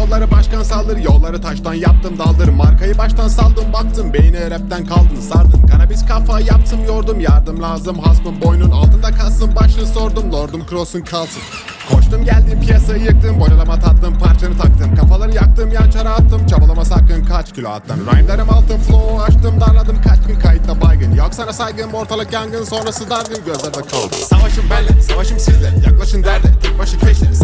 Yolları başkan saldır Yolları taştan yaptım daldır. Markayı baştan saldım baktım Beyni rapten kaldın sardın. Kanabis kafa yaptım yordum Yardım lazım. Hasmım boynun altında kalsın Başını sordum lordum cross'un kalsın. Koştum geldim piyasayı yıktım Boynalama tattım parçanı taktım. Kafaları yaktım yan çara attım Çabalama sakın kaç kilo attım. Rhyme'larım altın flow açtım Darladım kaç gün kayıtta baygın. Yok sana saygım ortalık yangın Sonrası dargın gözlerde kaldı. Savaşım benle savaşım sizle Yaklaşın derde tek başı keşle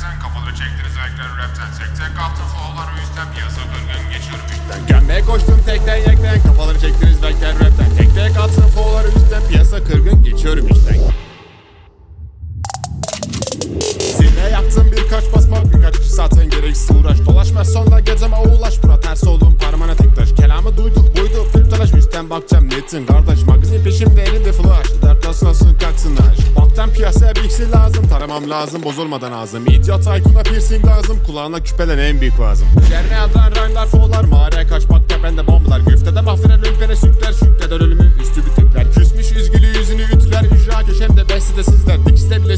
Kafaları çektiniz renkler rapten Tek tek attım flowları üstten Piyasa gırgın geçiyorum. İşten Gömmeye koştum tekten yekten. Kafaları çektiniz bekler rapten. Tek tek atın foğları üstten Piyasa kırgın geçiyorum işten. Zirve yaptım birkaç basmak birkaç zaten gereksiz uğraş. Dolaşmaz sonra gezeme uğulaş Bura ters oldum bir Üstten bakacağım netin kardeş? Magazin peşimde elinde flash. Dert nasıl kalksın aş Baktan piyasaya bilgisi lazım. Taramam lazım bozulmadan ağzım. İdiot Taykun'a piercing lazım. Kulağına küpelen en büyük vazım Üzerine yazılan rhyme'lar foğlar Mağaraya kaçmak tepende bombalar. Güftede mahveren lümpene sükler. Şükreden ölümü üstü bütükler Küsmüş üzgülü yüzünü ütüler. Ücra köşemde bestede sizler. Dikiste bile